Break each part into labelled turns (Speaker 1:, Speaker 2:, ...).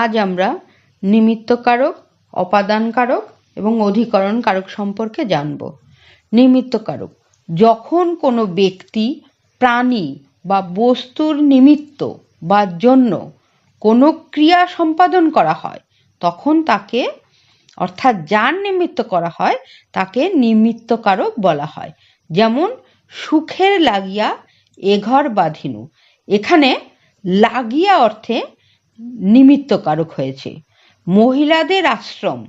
Speaker 1: আজ আমরা নিমিত্ত কারক অপাদান কারক এবং অধিকরণ কারক সম্পর্কে জানব। নিমিত্ত কারক যখন কোনো ব্যক্তি, প্রাণী বা বস্তুর নিমিত্ত বা জন্য কোনো ক্রিয়া সম্পাদন করা হয়, তখন তাকে, অর্থাৎ যার নিমিত্ত করা হয়, তাকে নিমিত্ত কারক বলা হয়। যেমন, সুখের লাগিয়া এঘর ঘর বাঁধিনু। এখানে লাগিয়া অর্থে নিমিত্ত কারক হয়েছে। মহিলাদের আশ্রম,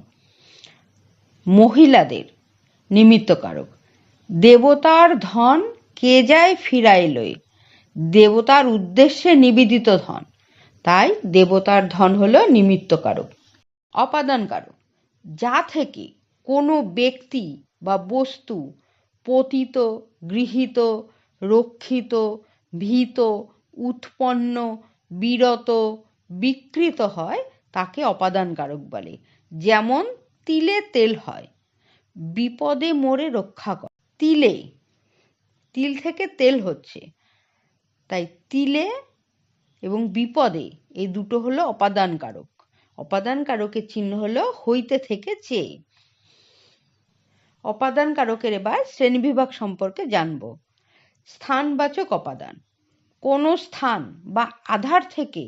Speaker 1: মহিলাদের নিমিত্ত কারক। দেবতার ধন কে যায় ফিরাই লই দেবতার উদ্দেশ্যে নিবেদিত ধন। তাই দেবতার ধন হলো নিমিত্ত কারক, অপাদান কারক। যা থেকে কোনো ব্যক্তি বা বস্তু পতিত, গৃহীত, রক্ষিত, ভীত, উৎপন্ন, বিরত বিকৃত হয় তাকে অপাদান কারক বলে। যেমন তিলে তেল হয়, বিপদে মোরে রক্ষা কর তিলে, তিল থেকে তেল হচ্ছে। তাই তিলে এবং বিপদে এই দুটো হলো অপাদান কারক অপাদান কারকের চিহ্ন হলো হইতে থেকে চেয়ে। অপাদান কারকের এবার শ্রেণীবিভাগ সম্পর্কে জানব। স্থানবাচক অপাদান। কোনো স্থান বা আধার থেকে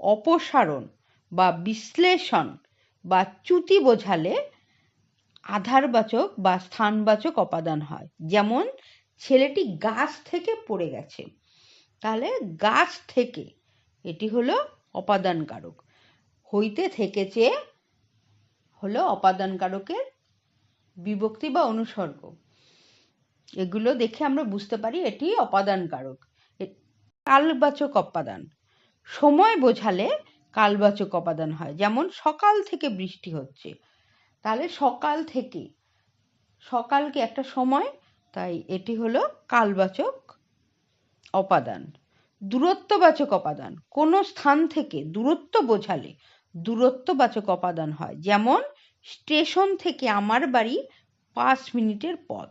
Speaker 1: অপসারণ বা বিশ্লেষণ বা চ্যুতি বোঝালে আধারবাচক বা স্থানবাচক অপাদান হয়। যেমন ছেলেটি গাছ থেকে পড়ে গেছে। তাহলে গাছ থেকে এটি হলো অপাদান কারক হইতে থেকেছে হলো অপাদান কারকের বিভক্তি বা অনুসর্গ। এগুলো দেখে আমরা বুঝতে পারি এটি অপাদান কারক কালবাচক অপাদান। সময় বোঝালে কালবাচক অপাদান হয়। যেমন সকাল থেকে বৃষ্টি হচ্ছে। তাহলে সকাল থেকে, সকালকে একটা সময়, তাই এটি হলো কালবাচক অপাদান দূরত্ববাচক অপাদান কোনো স্থান থেকে দূরত্ব বোঝালে দূরত্ববাচক অপাদান হয়। যেমন স্টেশন থেকে আমার বাড়ি পাঁচ মিনিটের পথ।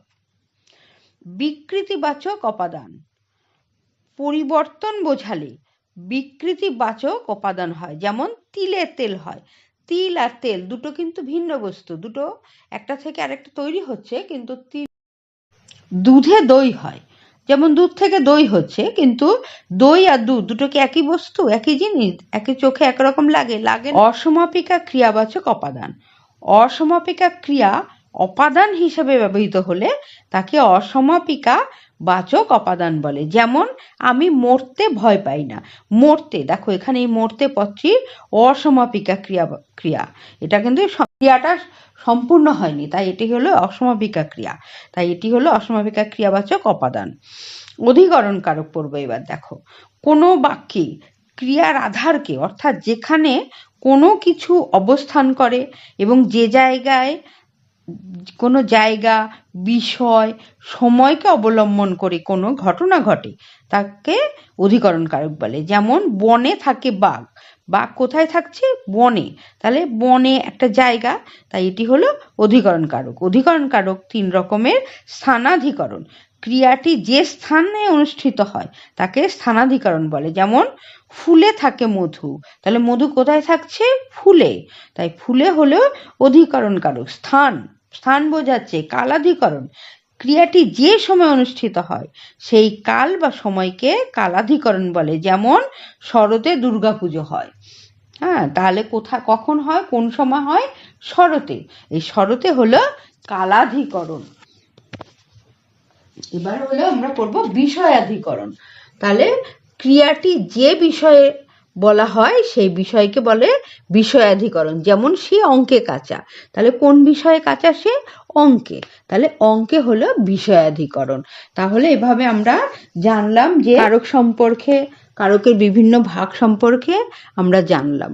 Speaker 1: বিকৃতিবাচক অপাদান পরিবর্তন বোঝালে বিকৃতিবাচক উপাদান হয়, যেমন তিলের তেল হয়। তিল আর তেল দুটো কিন্তু ভিন্ন বস্তু, দুটো একটা থেকে আরেকটা তৈরি হচ্ছে, কিন্তু তিল দুধে দই হয়। যেমন দুধ থেকে দই হচ্ছে, কিন্তু দই আর দুধ দুটো কি একই বস্তু, একই জিনিস, একই চোখে একরকম লাগে? লাগে অসমাপিকা ক্রিয়াবাচক উপাদান। অসমাপিকা ক্রিয়া অপাদান হিসেবে ব্যবহৃত হলে তাকে অসমাপিকা বাচক অপাদান বলে। যেমন, আমি মরতে ভয় পাই না। মরতে, দেখো এখানে এই মরতে পদটির অসমাপিকা ক্রিয়া ক্রিয়া। এটা কিন্তু ক্রিয়াটা সম্পূর্ণ হয়নি। তাই এটি হলো অসমাপিকা ক্রিয়া। তাই এটি হলো অসমাপিকা ক্রিয়াবাচক অপাদান। অধিকরণ কারক পড়ব এবার দেখো। কোনো বাক্যে ক্রিয়ার আধারকে, অর্থাৎ যেখানে কোনো কিছু অবস্থান করে এবং যে জায়গায় কোনো জায়গা, বিষয়, সময়কে অবলম্বন করে কোনো ঘটনা ঘটে, তাকে অধিকরণ কারক বলে। যেমন, বনে থাকে বাঘ। বাঘ কোথায় থাকছে? বনে। তাহলে বনে একটা জায়গা, তাই এটি হলো অধিকরণ কারক অধিকরণ কারক তিন রকমের স্থানাধিকরণ। ক্রিয়াটি যে স্থানে অনুষ্ঠিত হয়, তাকে স্থানাধিকরণ বলে। যেমন, ফুলে থাকে মধু। তাহলে মধু কোথায় থাকছে? ফুলে। তাই ফুলে হলো অধিকরণ কারক স্থান। স্থান বোঝাচ্ছে কালাধিকরণ। ক্রিয়াটি যে সময় অনুষ্ঠিত হয়, সেই কাল বা সময়কে কালাধিকরণ বলে, যেমন শরতে দুর্গাপুজো হয়। হ্যাঁ তাহলে কোথা, কখন হয়, কোন সময় হয়? শরতে। এই শরতে হলো কালাধিকরণ। এবার হলো আমরা পড়ব বিষয়াধিকরণ। তাহলে ক্রিয়াটি যে বিষয়ে বলা হয় সেই বিষয়কে বলে বিষয়াধিকরণ। যেমন সে অঙ্কে কাঁচা, তাহলে কোন বিষয়ে কাঁচা সে? অঙ্কে। তাহলে অঙ্কে হলো বিষয়াধিকরণ। তাহলে এভাবে আমরা জানলাম যে কারক সম্পর্কে, কারকের বিভিন্ন ভাগ সম্পর্কে আমরা জানলাম।